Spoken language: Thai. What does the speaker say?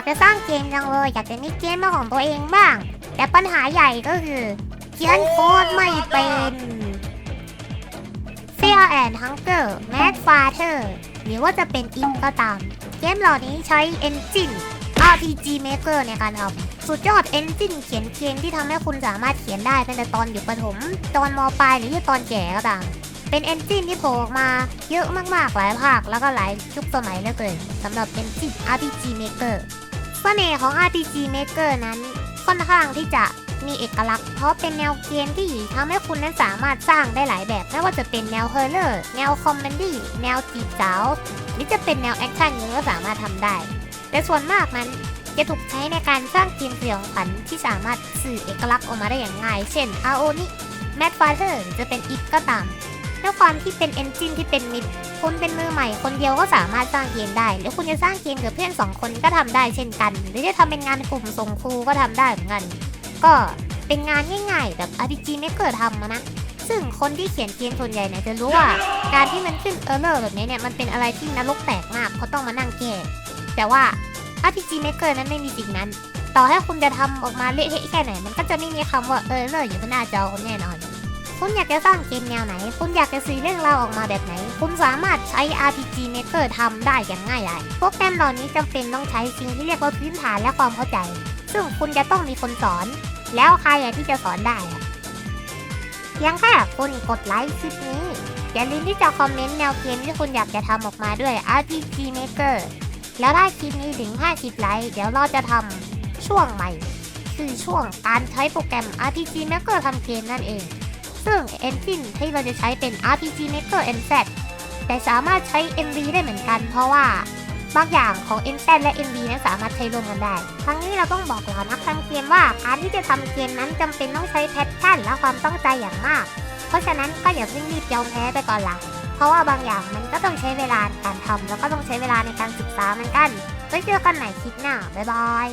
ากจะสร้างเกมจังเลยอยากจะมีเกมเป็นของตัวเองบ้าง แต่ปัญหาใหญ่ก็คือเขียนโค้ดไม่เป็น Fear and Hunger Mad Father หรือว่าจะเป็นอินก็ตาม เกมเหล่านี้ใช้ Engine RPG Maker ในการทำสุดยอด Engine เขียนเกมที่ทำให้คุณสามารถเขียนได้ตั้งแต่ตอนอยู่ประถม ตอนมปลายหรือตอนแก่ก็ตามเป็น Engine ที่โผล่ออกมาเยอะมากๆหลายภาค แล้วก็หลายยุคสมัยเหลือเกินสำหรับ Engine RPG Maker เสน่ห์ของ RPG Maker นั้นค่อนข้างที่จะมีเอกลักษณ์ เพราะเป็นแนวเกมที่ทำให้คุณนั้นสามารถสร้างได้หลายแบบ ไม่ว่าจะเป็นแนวเฮอร์เรอร์แนวคอมเมดี้แนวจีบสาวหรือจะเป็นแนวแอคชั่นก็สามารถทำได้ แต่ส่วนมากนั้นจะถูกใช้ในการสร้างเกมสยองขวัญที่สามารถสื่อเอกลักษณ์ออกมาได้อย่างง่าย เช่น RO นี่ Mad Father จะเป็นอีกก็ตาม ด้วยความที่เป็นเอนจินที่เป็นมิดคุณเป็นมือใหม่คนเดียวก็สามารถสร้างเกมได้ หรือคุณจะสร้างเกมกับเพื่อนสองคนก็ทำได้เช่นกัน หรือจะทำเป็นงานกลุ่มส่งครูก็ทำได้เหมือนกัน ก็เป็นงานง่ายๆ แบบ RPG Maker ทำมานะ ซึ่งคนที่เขียนเกมส่วนใหญ่เนี่ยจะรู้ว่า การที่มันขึ้นเออร์เลอร์แบบนี้เนี่ยมันเป็นอะไรที่นรกแตกมากเพราะต้องมานั่งแก้แต่ว่า RPG Maker นั้นไม่มีสิ่งนั้น ต่อให้คุณจะทำออกมาเละเทะแค่ไหน มันก็จะไม่มีคำว่าเออร์เลอร์อยู่บนหน้าจอคุณแน่นอน คุณอยากจะสร้างเกมแนวไหน คุณอยากจะสื่อเรื่องราวออกมาแบบไหน คุณสามารถใช้ RPG Maker ทำได้อย่างง่ายดายโปรแกรมเหล่านี้จำเป็นต้องใช้สิ่งที่เรียกว่าพื้นฐานและความเข้าใจ ซึ่งคุณจะต้องมีคนสอน แล้วใครที่จะสอนได้อะเพียงแค่คุณกดไลค์คลิปนี้ อย่าลืมที่จะคอมเมนต์แนวเกมที่คุณอยากจะทำออกมาด้วย RPG Maker แล้วถ้คลิปนี้ถึง 50 ไลค์ เดี๋ยวเราจะทำช่วงใหม่ คือช่วงการใช้โปรแกรม RPG Maker ทำเกมนั่นเอง Engine ที่เราจะใช้เป็น RPG Maker NZ แต่สามารถใช้ MV ได้เหมือนกัน เพราะว่าบางอย่างของ NZ และ MV นั้นสามารถใช้ร่วมกันได้ ทั้งนี้เราต้องบอกเหล่านักทำเกมว่าการที่จะทำเกมนั้นจำเป็นต้องใช้แพชชั่นและความตั้งใจอย่างมาก เพราะฉะนั้นก็อย่าเพิ่งรีบยอมแพ้ไปก่อนละเพราะว่าบางอย่างมันก็ต้องใช้เวลาในการทำแล้วก็ต้องใช้เวลาในการศึกษาเหมือนกันไว้เจอกันใหม่คลิปหน้าบ๊ายบาย